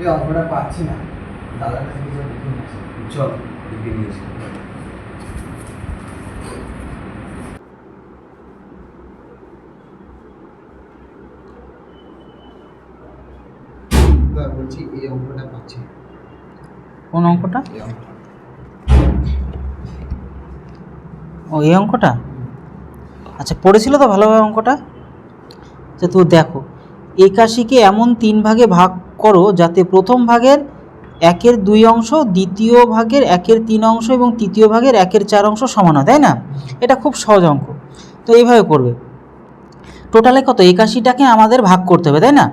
এই অঙ্কটা পাচ্ছি না। দাদার কাছে কিছু নিয়ে আসি। চল দাদা বলছি এই অঙ্কটা পাচ্ছি কোন অঙ্কটা? এই অঙ্কটা ও এই অঙ্কটা? আচ্ছা পড়েছিল তো ভালোভাবে অঙ্কটা? যে তো দেখো একাশিকে এমন তিন ভাগে ভাগ করো যাতে প্রথম ভাগের একের দুই অংশ, দ্বিতীয় ভাগের একের তিন অংশ এবং তৃতীয় ভাগের একের চার অংশ সমান হয়, তাই না? এটা খুব সহজ অঙ্ক। তো এইভাবে করবে। টোটালে কত? একাশিটাকে আমাদের ভাগ করতে হবে, তাই না?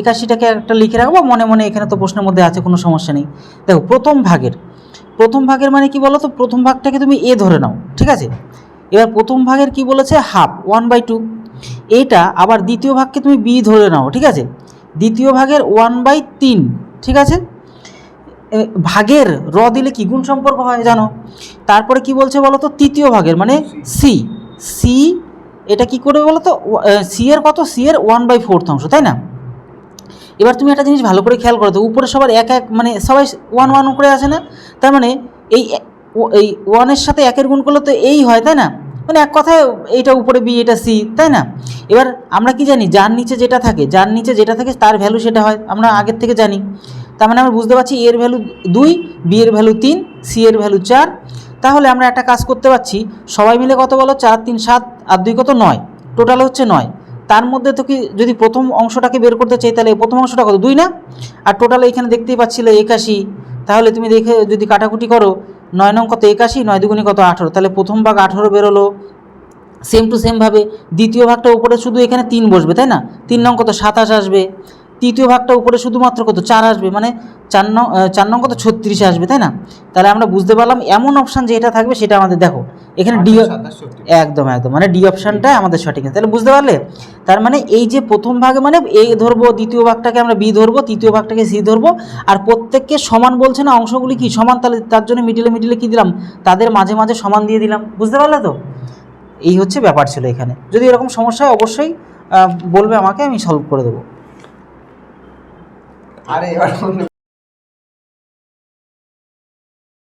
একাশিটাকে একটা লিখে রাখব, মনে মনে এখানে তো প্রশ্নের মধ্যে আছে, কোনো সমস্যা নেই। দেখো, প্রথম ভাগের। প্রথম ভাগের মানে কি বলো তো প্রথম ভাগটাকে তুমি এ ধরে নাও, ঠিক আছে? এবার প্রথম ভাগের কি বলেছে? হাফ ওয়ান বাই টু এইটা আবার দ্বিতীয় ভাগকে তুমি বি ধরে নাও, ঠিক আছে? দ্বিতীয় ভাগের ওয়ান বাই তিন, ঠিক আছে? ভাগের র দিলে কি গুণ সম্পর্ক হয় জানো? তারপরে কি বলছে বলো তো তৃতীয় ভাগের মানে সি সি এটা কি করবে বলো তো সি এর কত? সি এর ওয়ান বাই ফোর্থ অংশ, তাই না? এবার তুমি একটা জিনিস ভালো করে খেয়াল করো তো, উপরে সবার এক এক মানে সবাই ওয়ান ওয়ান করে আছে না? তার মানে এই এই ওয়ানের সাথে একের গুণ করলে তো এই হয়, তাই না? মানে এক কথায় এইটা উপরে বি, এটা সি, তাই না? এবার আমরা কি জানি, যার নিচে যেটা থাকে, যার নিচে যেটা থাকে, তার ভ্যালু সেটা হয়। আমরা আগের থেকে জানি। তার মানে আমরা বুঝতে পারছি এর ভ্যালু দুই বি এর ভ্যালু তিন সি এর ভ্যালু চার। তাহলে আমরা একটা কাজ করতে পারছি, সবাই মিলে কত বলো? চার, তিন, সাত, আর দুই কত? নয়। টোটাল হচ্ছে নয়। তার মধ্যে তো কি, যদি প্রথম অংশটাকে বের করতে চাই, তাহলে প্রথম অংশটা কত? দুই না? আর টোটাল এখানে দেখতেই পাচ্ছিলে একাশি। তাহলে তুমি দেখে যদি কাটাকুটি করো নয় নং কত একাশি, নয় দুগুণে কত আঠেরো? তাহলে প্রথম ভাগ আঠেরো বেরোলো। সেম টু সেমভাবে দ্বিতীয় ভাগটা উপরে শুধু এখানে তিন বসবে, তাই না? তিন নং কত সাতাশ আসবে। তৃতীয় ভাগটা উপরে শুধুমাত্র কত? চার আসবে মানে চার নং চার নং কত? ছত্রিশ আসবে তাই না? তাহলে আমরা বুঝতে পারলাম এমন অপশান যেটা থাকবে সেটা আমাদের দেখো এখানে ডি। একদম একদম মানে ডি অপশানটাই আমাদের সঠিক তাহলে বুঝতে পারলে? তার মানে এই যে প্রথম ভাগে মানে এ ধরবো দ্বিতীয় ভাগটাকে আমরা বি ধরবো তৃতীয় ভাগটাকে সি ধরবো আর প্রত্যেককে সমান বলছে না অংশগুলি কি সমান? তাহলে তার জন্য মিডিলে মিডিলে কি দিলাম? তাদের মাঝে মাঝে সমান দিয়ে দিলাম বুঝতে পারলে তো? এই হচ্ছে ব্যাপার ছিল এখানে। যদি এরকম সমস্যা হয় অবশ্যই বলবে আমাকে আমি সলভ করে দেবো। আরে এবার